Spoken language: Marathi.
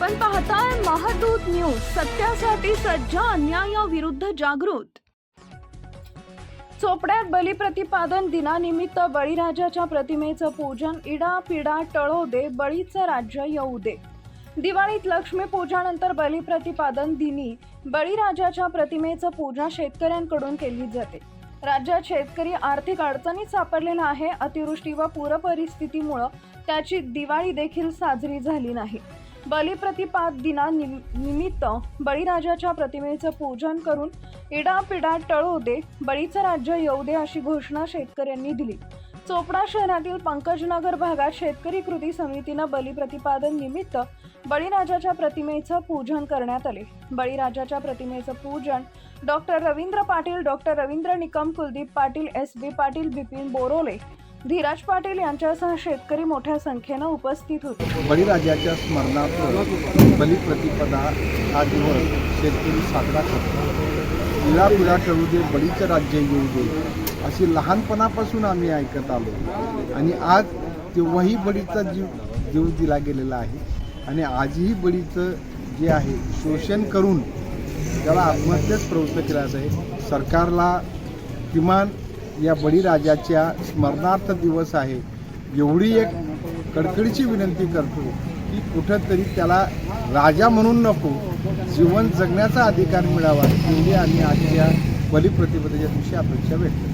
आपण पाहताय महादूत न्यूज सत्यासाठी सज्ज अन्यायाविरुद्ध जागृत. चोपड्यात बलिप्रतिपादन दिनानिमित्त बळीराजाच्या प्रतिमेचं पूजन इडा पिडा टळो दे बळीचं राज्य येऊ दे. दिवाळीत लक्ष्मीपूजनानंतर बलिप्रतिपादन दिनी बळीराजाच्या प्रतिमेचं पूजा शेतकऱ्यांकडून केली जाते. राज्यात शेतकरी आर्थिक अडचणीत सापडलेला आहे अतिवृष्टी व पूरपरिस्थितीमुळं त्याची दिवाळी देखील साजरी झाली नाही. बलिप्रतिपाद दिना निम- निमित्त बळीराजाच्या प्रतिमेचं पूजन करून इडापिडा टळू दे बळीचं राज्य येऊ दे अशी घोषणा शेतकऱ्यांनी दिली. चोपडा शहरातील पंकजनगर भागात शेतकरी कृती समितीनं बलिप्रतिपादन निमित्त बळीराजाच्या प्रतिमेचं पूजन करण्यात आले. बळीराजाच्या प्रतिमेचं पूजन doctor Ravindra Patil doctor Ravindra Nikam Kuldeep Patil S B Patil Bipin Borole Dheeraj Patil यांच्यासह शेतकरी मोठ्या संख्येनं उपस्थित होते. बळीराजाच्या स्मरणार्थ बलिप्रतिपदा हा दिवस शेतकरी साजरा करतो पिढा पिढा करू दे बळीचं राज्य येऊ दे अशी लहानपणापासून आम्ही ऐकत आलो. आणि आज तेव्हाही बळीचा जीव जीव दिला गेलेला आहे. आणि आजही बळीचं जे आहे शोषण करून त्याला आत्महत्येस प्रवृत्त केला आहे. सरकारला किमान या बळीराजाच्या स्मरणार्थ दिवस आहे एवढी एक कडकडीची विनंती करतो की कुठंतरी त्याला राजा म्हणून नको जीवन जगण्याचा अधिकार मिळावा एवढी आम्ही आजच्या बलिप्रतिपदेच्या दिवशी अपेक्षा व्यक्त करतो.